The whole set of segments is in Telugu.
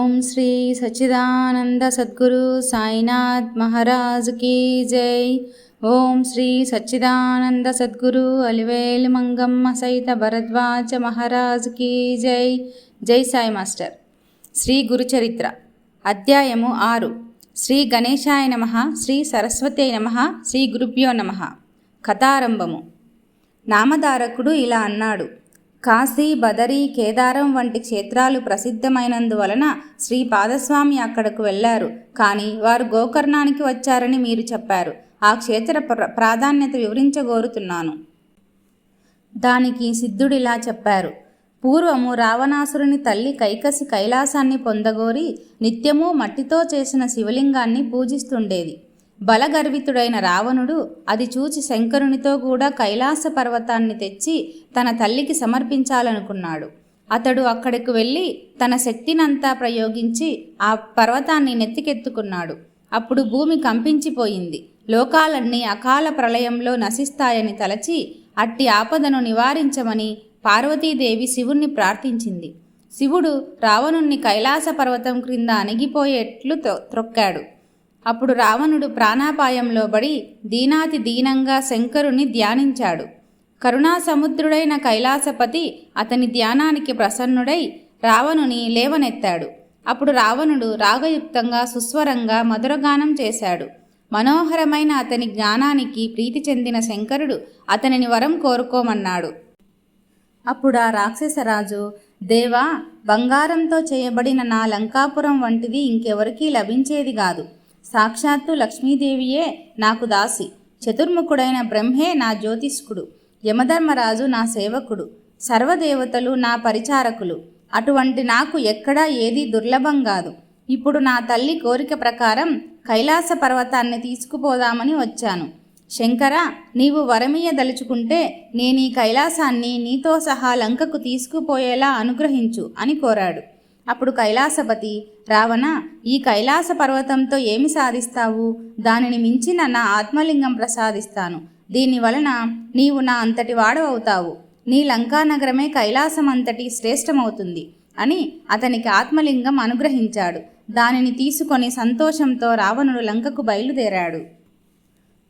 ఓం శ్రీ సచ్చిదానంద సద్గురు సాయినాథ్ మహారాజ్ కీ జై. ఓం శ్రీ సచ్చిదానంద సద్గురు అలివేలు మంగమ్మ సహిత భరద్వాజ మహారాజ్ కీ జై. జై సాయి మాస్టర్. శ్రీ గురుచరిత్ర. అధ్యాయము ఆరు. శ్రీ గణేశాయ నమ శ్రీ సరస్వతే నమ శ్రీ గురుభ్యో నమ. కథారంభము. నామధారకుడు ఇలా అన్నాడు. కాశీ బదరి కేదారం వంటి క్షేత్రాలు ప్రసిద్ధమైనందువలన శ్రీ పాదస్వామి అక్కడకు వెళ్ళారు. కానీ వారు గోకర్ణానికి వచ్చారని మీరు చెప్పారు. ఆ క్షేత్ర ప్ర ప్రాధాన్యత వివరించగోరుతున్నాను. దానికి సిద్ధుడిలా చెప్పారు. పూర్వము రావణాసురుని తల్లి కైకసి కైలాసాన్ని పొందగోరి నిత్యము మట్టితో చేసిన శివలింగాన్ని పూజిస్తుండేది. బలగర్వితుడైన రావణుడు అది చూచి శంకరునితో కూడా కైలాస పర్వతాన్ని తెచ్చి తన తల్లికి సమర్పించాలనుకున్నాడు. అతడు అక్కడికి వెళ్ళి తన శక్తినంతా ప్రయోగించి ఆ పర్వతాన్ని నెత్తికెత్తుకున్నాడు. అప్పుడు భూమి కంపించిపోయింది. లోకాలన్నీ అకాల ప్రళయంలో నశిస్తాయని తలచి అట్టి ఆపదను నివారించమని పార్వతీదేవి శివుణ్ణి ప్రార్థించింది. శివుడు రావణుణ్ణి కైలాస పర్వతం క్రింద అణిగిపోయేట్లు త్రొక్కాడు. అప్పుడు రావణుడు ప్రాణాపాయంలో పడి దీనాతి దీనంగా శంకరుని ధ్యానించాడు. కరుణాసముద్రుడైన కైలాసపతి అతని ధ్యానానికి ప్రసన్నుడై రావణుని లేవనెత్తాడు. అప్పుడు రావణుడు రాగయుక్తంగా సుస్వరంగా మధురగానం చేశాడు. మనోహరమైన అతని జ్ఞానానికి ప్రీతి చెందిన శంకరుడు అతనిని వరం కోరుకోమన్నాడు. అప్పుడు ఆ రాక్షసరాజు దేవా బంగారంతో చేయబడిన నా లంకాపురం వంటిది ఇంకెవరికీ లభించేది కాదు. సాక్షాత్తు లక్ష్మీదేవియే నాకు దాసి. చతుర్ముఖుడైన బ్రహ్మే నా జ్యోతిష్కుడు. యమధర్మరాజు నా సేవకుడు. సర్వదేవతలు నా పరిచారకులు. అటువంటి నాకు ఎక్కడా ఏదీ దుర్లభం కాదు. ఇప్పుడు నా తల్లి కోరిక ప్రకారం కైలాస పర్వతాన్ని తీసుకుపోదామని వచ్చాను. శంకర నీవు వరమీయదలుచుకుంటే నేను ఈ కైలాసాన్ని నీతో సహా లంకకు తీసుకుపోయేలా అనుగ్రహించు అని కోరాడు. అప్పుడు కైలాసపతి రావణ ఈ కైలాస పర్వతంతో ఏమి సాధిస్తావు? దానిని మించిన నా ఆత్మలింగం ప్రసాదిస్తాను. దీని వలన నీవు నా అంతటి వాడవవుతావు నీ లంకానగరమే కైలాసం అంతటి శ్రేష్టమవుతుంది అని అతనికి ఆత్మలింగం అనుగ్రహించాడు. దానిని తీసుకొని సంతోషంతో రావణుడు లంకకు బయలుదేరాడు.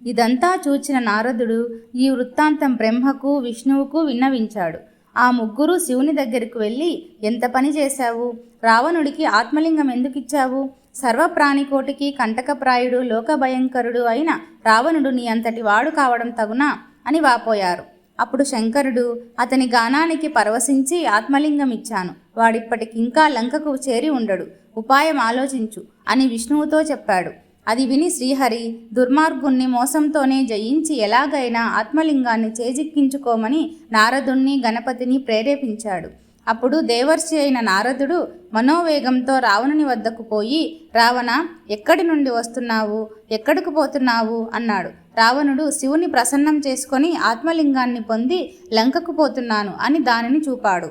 ఇదంతా చూచిన నారదుడు ఈ వృత్తాంతం బ్రహ్మకు విష్ణువుకు విన్నవించాడు. ఆ ముగ్గురు శివుని దగ్గరికి వెళ్ళి ఎంత పని చేశావు? రావణుడికి ఆత్మలింగం ఎందుకు ఇచ్చావు? సర్వప్రాణికోటికి కంటకప్రాయుడు లోకభయంకరుడు అయిన రావణుడు నీ అంతటి వాడు కావడం తగునా అని వాపోయారు. అప్పుడు శంకరుడు అతని గానానికి పరవశించి ఆత్మలింగం ఇచ్చాను. వాడిప్పటికింకా లంకకు చేరి ఉండడు. ఉపాయం ఆలోచించు అని విష్ణువుతో చెప్పాడు. అది విని శ్రీహరి దుర్మార్గుణ్ణి మోసంతోనే జయించి ఎలాగైనా ఆత్మలింగాన్ని చేజిక్కించుకోమని నారదుణ్ణి గణపతిని ప్రేరేపించాడు. అప్పుడు దేవర్షి అయిన నారదుడు మనోవేగంతో రావణుని వద్దకు పోయి రావణ ఎక్కడి నుండి వస్తున్నావు? ఎక్కడికి పోతున్నావు? అన్నాడు. రావణుడు శివుని ప్రసన్నం చేసుకొని ఆత్మలింగాన్ని పొంది లంకకు పోతున్నాను అని దానిని చూపాడు.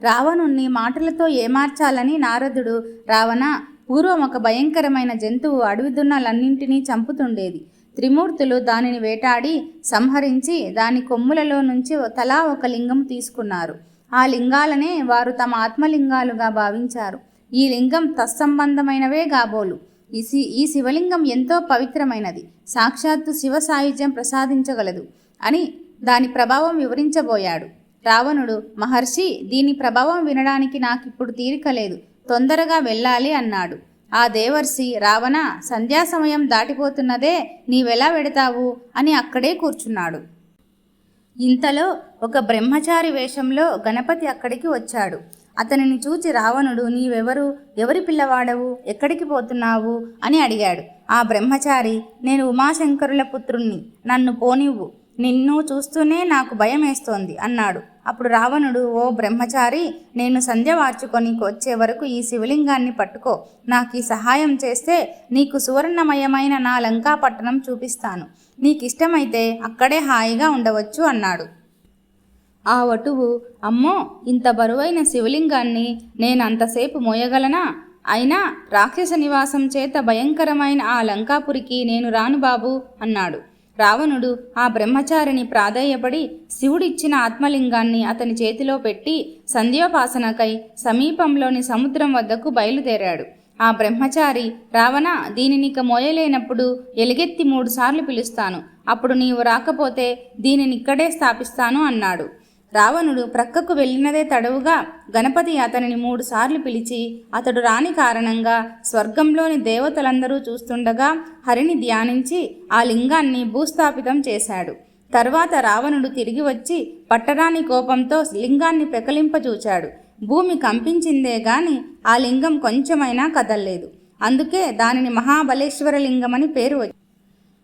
రావణుణ్ణి మాటలతో ఏమార్చాలని నారదుడు రావణ పూర్వం ఒక భయంకరమైన జంతువు అడవి దున్నలన్నింటినీ చంపుతుండేది. త్రిమూర్తులు దానిని వేటాడి సంహరించి దాని కొమ్ములలో నుంచి తలా ఒక లింగం తీసుకున్నారు. ఆ లింగాలనే వారు తమ ఆత్మలింగాలుగా భావించారు. ఈ లింగం తత్సంబంధమైనవే గాబోలు. ఈ సి ఈ శివలింగం ఎంతో పవిత్రమైనది. సాక్షాత్తు శివ సాయుధ్యం ప్రసాదించగలదు అని దాని ప్రభావం వివరించబోయాడు. రావణుడు మహర్షి దీని ప్రభావం వినడానికి నాకిప్పుడు తీరిక లేదు. తొందరగా వెళ్ళాలి అన్నాడు. ఆ దేవర్షి రావణ సంధ్యా సమయం దాటిపోతున్నదే నీవెలా వెడతావు? అని అక్కడే కూర్చున్నాడు. ఇంతలో ఒక బ్రహ్మచారి వేషంలో గణపతి అక్కడికి వచ్చాడు. అతనిని చూచి రావణుడు నీవెవరు? ఎవరి పిల్లవాడవు? ఎక్కడికి పోతున్నావు? అని అడిగాడు. ఆ బ్రహ్మచారి నేను ఉమాశంకరుల పుత్రుణ్ణి. నన్ను పోనివ్వు. నిన్ను చూస్తూనే నాకు భయం వేస్తోంది అన్నాడు. అప్పుడు రావణుడు ఓ బ్రహ్మచారి నేను సంధ్య వార్చుకొని వచ్చే వరకు ఈ శివలింగాన్ని పట్టుకో. నాకు ఈ సహాయం చేస్తే నీకు సువర్ణమయమైన నా లంకా పట్టణం చూపిస్తాను. నీకు ఇష్టమైతే అక్కడే హాయిగా ఉండవచ్చు అన్నాడు. ఆ వటువు అమ్మో ఇంత బరువైన శివలింగాన్ని నేను అంతసేపు మోయగలనా? అయినా రాక్షస నివాసం చేత భయంకరమైన ఆ లంకాపురికి నేను రాను బాబు అన్నాడు. రావణుడు ఆ బ్రహ్మచారిని ప్రాధేయపడి శివుడిచ్చిన ఆత్మలింగాన్ని అతని చేతిలో పెట్టి సంధ్యోపాసనకై సమీపంలోని సముద్రం వద్దకు బయలుదేరాడు. ఆ బ్రహ్మచారి రావణ దీనినిక మోయలేనప్పుడు ఎలుగెత్తి మూడుసార్లు పిలుస్తాను. అప్పుడు నీవు రాకపోతే దీనిని ఇక్కడే స్థాపిస్తాను అన్నాడు. రావణుడు ప్రక్కకు వెళ్ళినదే తడవుగా గణపతి అతనిని మూడుసార్లు పిలిచి అతడు రాని కారణంగా స్వర్గంలోని దేవతలందరూ చూస్తుండగా హరిని ధ్యానించి ఆ లింగాన్ని భూస్థాపితం చేశాడు. తర్వాత రావణుడు తిరిగి వచ్చి పట్టరాని కోపంతో లింగాన్ని పెకలింపచూచాడు భూమి కంపించిందే గాని ఆ లింగం కొంచెమైనా కదల్లేదు. అందుకే దానిని మహాబలేశ్వర లింగమని పేరు వచ్చింది.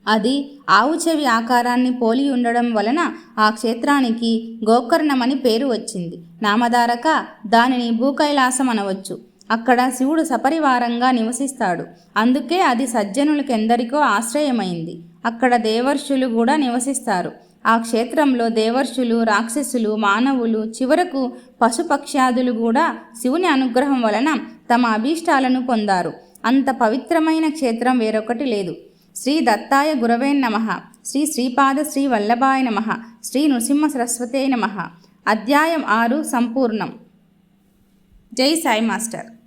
అది ఆవు చెవి ఆకారాన్ని పోలి ఉండడం వలన ఆ క్షేత్రానికి గోకర్ణమని పేరు వచ్చింది. నామధారక దానిని భూకైలాసం అనవచ్చు. అక్కడ శివుడు సపరివారంగా నివసిస్తాడు. అందుకే అది సజ్జనులకెందరికో ఆశ్రయమైంది. అక్కడ దేవర్షులు కూడా నివసిస్తారు. ఆ క్షేత్రంలో దేవర్షులు రాక్షసులు మానవులు చివరకు పశుపక్ష్యాదులు కూడా శివుని అనుగ్రహం వలన తమ అభీష్టాలను పొందారు. అంత పవిత్రమైన క్షేత్రం వేరొకటి లేదు. శ్రీ దత్తాయ గురవే నమ. శ్రీ శ్రీపాద శ్రీ వల్లభాయ నమ. శ్రీ నృసింహ సరస్వతే నమ. అధ్యాయం ఆరు సంపూర్ణం. జై సాయి మాస్టర్.